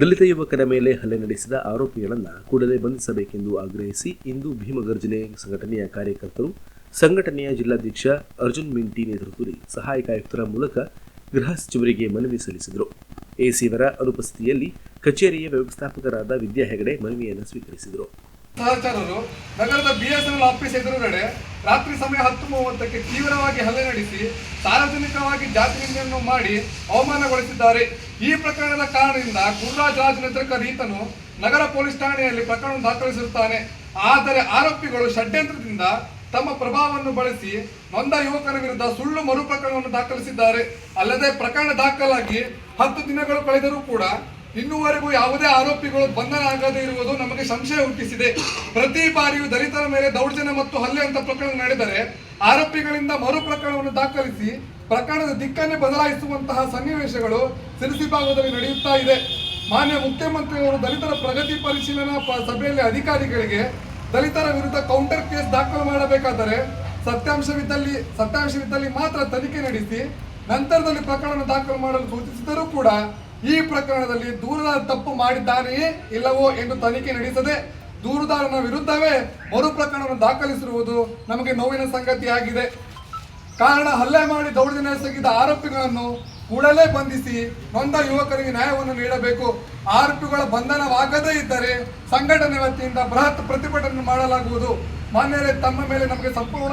ದಲಿತ ಯುವಕರ ಮೇಲೆ ಹಲ್ಲೆ ನಡೆಸಿದ ಆರೋಪಿಗಳನ್ನು ಕೂಡಲೇ ಬಂಧಿಸಬೇಕೆಂದು ಆಗ್ರಹಿಸಿ ಇಂದು ಭೀಮಗರ್ಜನೆ ಸಂಘಟನೆಯ ಕಾರ್ಯಕರ್ತರು, ಸಂಘಟನೆಯ ಜಿಲ್ಲಾಧ್ಯಕ್ಷ ಅರ್ಜುನ್ ಮಿಂಟಿ ನೇತೃತ್ವದಲ್ಲಿ ಸಹಾಯಕ ಆಯುಕ್ತರ ಮೂಲಕ ಗೃಹ ಸಚಿವರಿಗೆ ಮನವಿ ಸಲ್ಲಿಸಿದರು. ಎಸಿವರ ಅನುಪಸ್ಥಿತಿಯಲ್ಲಿ ಕಚೇರಿಯ ವ್ಯವಸ್ಥಾಪಕರಾದ ವಿದ್ಯಾ ಹೆಗಡೆ ಮನವಿಯನ್ನು ಸ್ವೀಕರಿಸಿದರು. ಸಹಚರರು, ನಗರದ ಬಿಎಸ್ಎನ್ಎಲ್ ಆಫೀಸ್ ಎದುರುಗಡೆ ರಾತ್ರಿ ಸಮಯ ಹತ್ತು ಮೂವತ್ತಕ್ಕೆ ತೀವ್ರವಾಗಿ ಹಲ್ಲೆ ನಡೆಸಿ, ಸಾರ್ವಜನಿಕವಾಗಿ ಜಾತಿ ನಿಂದೆಯನ್ನು ಮಾಡಿ ಅವಮಾನಗೊಳಿಸಿದ್ದಾರೆ. ಈ ಪ್ರಕರಣದ ಕಾರಣದಿಂದ ಗುರುರಾಜ್ ರಾಜ್ ನೇತೃತ್ವ ರೀತನು ನಗರ ಪೊಲೀಸ್ ಠಾಣೆಯಲ್ಲಿ ಪ್ರಕರಣ ದಾಖಲಿಸಿರುತ್ತಾನೆ. ಆದರೆ ಆರೋಪಿಗಳು ಷಡ್ಯಂತ್ರದಿಂದ ತಮ್ಮ ಪ್ರಭಾವವನ್ನು ಬಳಸಿ ನೊಂದ ಯುವಕರ ವಿರುದ್ಧ ಸುಳ್ಳು ಮರು ಪ್ರಕರಣವನ್ನು ದಾಖಲಿಸಿದ್ದಾರೆ. ಅಲ್ಲದೆ ಪ್ರಕರಣ ದಾಖಲಾಗಿ ಹತ್ತು ದಿನಗಳು ಕಳೆದರೂ ಕೂಡ ಇನ್ನೂವರೆಗೂ ಯಾವುದೇ ಆರೋಪಿಗಳು ಬಂಧನ ಆಗದೇ ಇರುವುದು ನಮಗೆ ಸಂಶಯ ಹುಟ್ಟಿಸಿದೆ. ಪ್ರತಿ ಬಾರಿಯೂ ದಲಿತರ ಮೇಲೆ ದೌರ್ಜನ್ಯ ಮತ್ತು ಹಲ್ಲೆ ಅಂತ ಪ್ರಕರಣ ನಡೆದರೆ ಆರೋಪಿಗಳಿಂದ ಮರು ಪ್ರಕರಣವನ್ನು ದಾಖಲಿಸಿ ಪ್ರಕರಣದ ದಿಕ್ಕನ್ನೇ ಬದಲಾಯಿಸುವಂತಹ ಸನ್ನಿವೇಶಗಳು ಸಿರಿಸಿ ಭಾಗದಲ್ಲಿ ನಡೆಯುತ್ತಾ ಇದೆ. ಮಾನ್ಯ ಮುಖ್ಯಮಂತ್ರಿಯವರು ದಲಿತರ ಪ್ರಗತಿ ಪರಿಶೀಲನಾ ಸಭೆಯಲ್ಲಿ ಅಧಿಕಾರಿಗಳಿಗೆ ದಲಿತರ ವಿರುದ್ಧ ಕೌಂಟರ್ ಕೇಸ್ ದಾಖಲು ಮಾಡಬೇಕಾದರೆ ಸತ್ಯಾಂಶವಿದ್ದಲ್ಲಿ ಸತ್ಯಾಂಶವಿದ್ದಲ್ಲಿ ಮಾತ್ರ ತನಿಖೆ ನಡೆಸಿ ನಂತರದಲ್ಲಿ ಪ್ರಕರಣ ದಾಖಲು ಮಾಡಲು ಸೂಚಿಸಿದರೂ ಕೂಡ ಈ ಪ್ರಕರಣದಲ್ಲಿ ದೂರದಾರ ತಪ್ಪು ಮಾಡಿದ್ದಾರೆಯೇ ಇಲ್ಲವೋ ಎಂದು ತನಿಖೆ ನಡೆಸದೆ ದೂರುದಾರನ ವಿರುದ್ಧವೇ ಮರು ಪ್ರಕರಣವನ್ನು ದಾಖಲಿಸಿರುವುದು ನಮಗೆ ನೋವಿನ ಸಂಗತಿಯಾಗಿದೆ. ಕಾರಣ ಹಲ್ಲೆ ಮಾಡಿ ದೌರ್ಜನ್ಯ ನಡೆಸಿದ ಆರೋಪಿಗಳನ್ನು ಕೂಡಲೇ ಬಂಧಿಸಿ ನೊಂದ ಯುವಕರಿಗೆ ನ್ಯಾಯವನ್ನು ನೀಡಬೇಕು. ಆರೋಪಿಗಳ ಬಂಧನವಾಗದೇ ಇದ್ದರೆ ಸಂಘಟನೆ ವತಿಯಿಂದ ಬೃಹತ್ ಪ್ರತಿಭಟನೆ ಮಾಡಲಾಗುವುದು. ಮಾನ್ಯರೇ, ತಮ್ಮ ಮೇಲೆ ನಮಗೆ ಸಂಪೂರ್ಣ